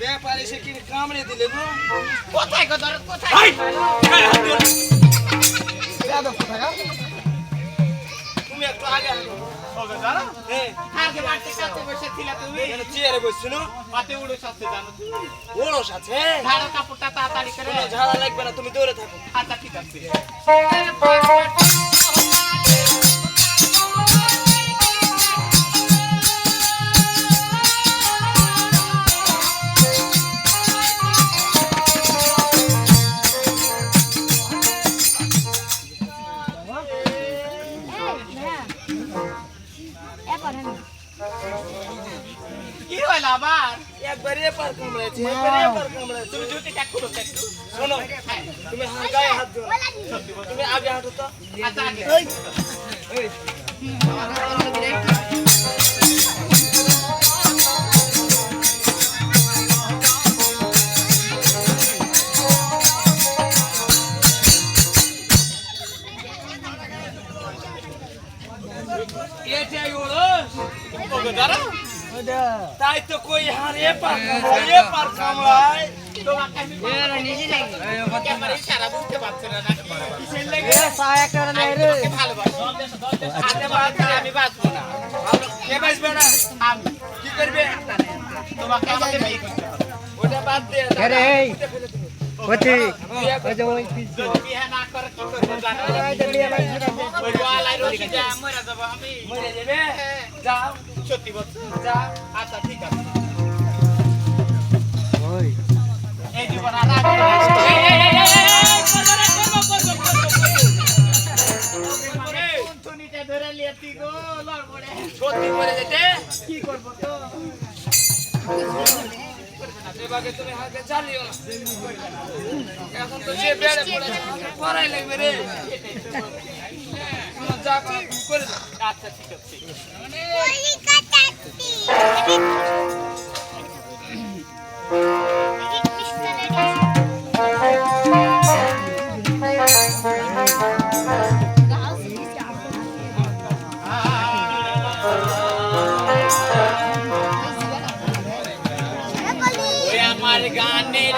ব্যাপার এসে কি কামড়ে দিলে গো। কোথায় গো দারো কোথায়? তুমি একটু আগে। ওগো দারো হ্যাঁ আগে মারতে কাছে বসে ছিলা তুমি? এখানে চেয়ারে বসছো না? পাতে উড়ে সাথে জানো তুমি। ওরস আছে? ঝাড়ো কাপড়টা তাড়াতাড়ি করে ঝাড়া লাগবে না তুমি দৌড়ে থাকো। আচ্ছা ঠিক আছে। પેલા આભાર એક બરે પર કમળે છે એક બરે પર કમળે તું જોતે ટેકુ લો ટેકુ સોનો તમે હા ગાય હાથ જો તમે આગે હાથ તો આતા આગે ઓય ಏಟೆ ಇವಳು ಒಬ್ಬ ಗದರ তাই তো কই হার কামড়ায় এপার কামড়ায় তোমাকে আমি ক্যামেরা ইশারা বুঝতে পারছ না নাকি? কিসের লেগে? আমি তোমাকে ভালোবাসি। হাতে বাঁধলে আমি বাঁচবো না। কে বাঁচবে না? আমি। কি করবে? তোমাকে আমাকে বিয়ে করতে হবে। ওটা বাদ দিয়ে আরে এই। হচ্ছে বিয়ে কর। ওই যে ওই যদি বিয়ে না করে কি করব জানো ওই গলায় রশি দিয়ে মরে যাব আমি মরে যাবে হ্যাঁ, যাও। সত্যি বলছো? আচ্ছা ঠিক আছে। এই জীবন ধরে গো, লড়বড়ে। সত্যি যেতে? কি করব তো? এখন তো বেড়ে লাগবে রে। যা করে আচ্ছা ঠিক ওই আমার গানের